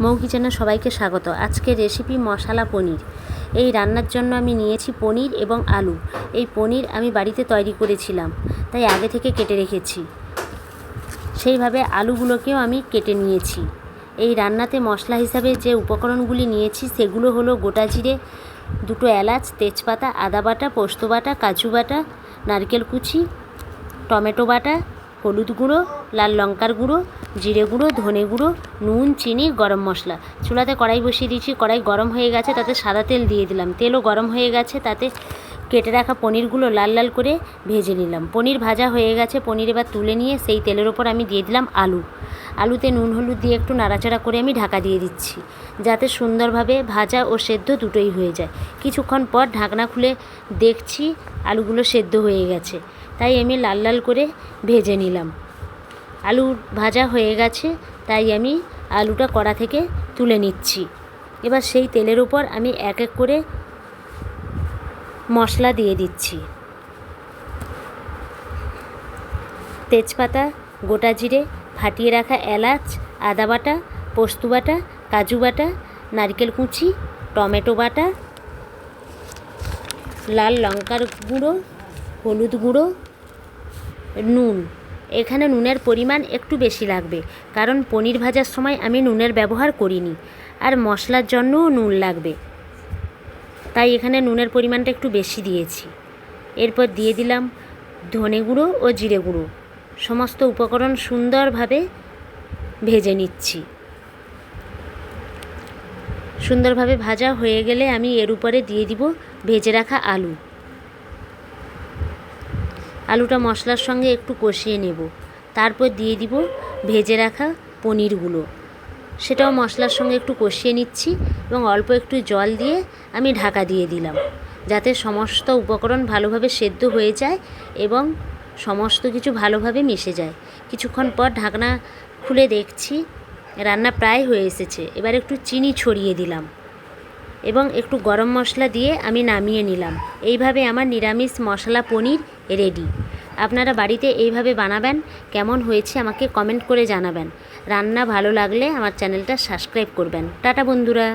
মৌ কিচেনে সবাইকে স্বাগত। আজকের রেসিপি মশালা পনির। এই রান্নার জন্য আমি নিয়েছি পনির এবং আলু। এই পনির আমি বাড়িতে তৈরি করেছিলাম, তাই আগে থেকে কেটে রেখেছি। সেইভাবে আলুগুলোকেও আমি কেটে নিয়েছি। এই রান্নাতে মশলা হিসাবে যে উপকরণগুলি নিয়েছি, সেগুলো হলো গোটা জিরে, দুটো এলাচ, তেজপাতা, আদা বাটা, পোস্ত বাটা, কাজু বাটা, নারকেল কুচি, টমেটো বাটা, হলুদ গুঁড়ো, লাল লঙ্কার গুঁড়ো জিরে গুঁড়ো, ধনে গুঁড়ো, নুন, চিনি, গরম মশলা। চুলাতে কড়াই বসিয়ে দিয়েছি। কড়াই গরম হয়ে গেছে, তাতে সাদা তেল দিয়ে দিলাম। তেলও গরম হয়ে গেছে, তাতে কেটে রাখা পনিরগুলো লাল লাল করে ভেজে নিলাম। পনির ভাজা হয়ে গেছে, পনির এবার তুলে নিয়ে সেই তেলের ওপর আমি দিয়ে দিলাম আলু। আলুতে নুন হলুদ দিয়ে একটু নাড়াচাড়া করে আমি ঢাকা দিয়ে দিচ্ছি, যাতে সুন্দরভাবে ভাজা ও সেদ্ধ দুটোই হয়ে যায়। কিছুক্ষণ পর ঢাকনা খুলে দেখছি আলুগুলো সেদ্ধ হয়ে গেছে, তাই আমি লাল লাল করে ভেজে নিলাম। আলু ভাজা হয়ে গেছে, তাই আমি আলুটা কড়া থেকে তুলে নিচ্ছি। এবার সেই তেলের উপর আমি এক এক করে মশলা দিয়ে দিচ্ছি। তেজপাতা, গোটা জিরে, ফাটিয়ে রাখা এলাচ, আদা বাটা, পোস্ত বাটা, কাজু বাটা, নারকেল কুচি, টমেটো বাটা, লাল লঙ্কার গুঁড়ো, হলুদ গুঁড়ো, নুন। এখানে নুনের পরিমাণ একটু বেশি লাগবে, কারণ পনির ভাজার সময় আমি নুনের ব্যবহার করিনি, আর মশলার জন্যও নুন লাগবে। তাই এখানে নুনের পরিমাণটা একটু বেশি দিয়েছি। এরপর দিয়ে দিলাম ধনে গুঁড়ো ও জিরে গুঁড়ো। সমস্ত উপকরণ সুন্দরভাবে ভেজে নিচ্ছি। সুন্দরভাবে ভাজা হয়ে গেলে আমি এর উপরে দিয়ে দিব ভেজে রাখা আলু। আলুটা মশলার সঙ্গে একটু কষিয়ে নেব। তারপর দিয়ে দিব ভেজে রাখা পনিরগুলো। সেটাও মশলার সঙ্গে একটু কষিয়ে নিচ্ছি এবং অল্প একটু জল দিয়ে আমি ঢাকা দিয়ে দিলাম। যাতে সমস্ত উপকরণ ভালোভাবে সেদ্ধ হয়ে যায় এবং সমস্ত কিছু ভালোভাবে মিশে যায়। কিছুক্ষণ পর ঢাকনা খুলে দেখছি রান্না প্রায় হয়ে এসেছে। এবার একটু চিনি ছড়িয়ে দিলাম। এবং একটু গরম মশলা দিয়ে আমি নামিয়ে নিলাম। এইভাবে আমার নিরামিষ মশলা পনির রেডি আপনারা বাড়িতে এইভাবে বানাবেন, কেমন হয়েছে আমাকে কমেন্ট করে জানাবেন। রান্না ভালো লাগলে আমার চ্যানেলটা সাবস্ক্রাইব করবেন। টাটা বন্ধুরা।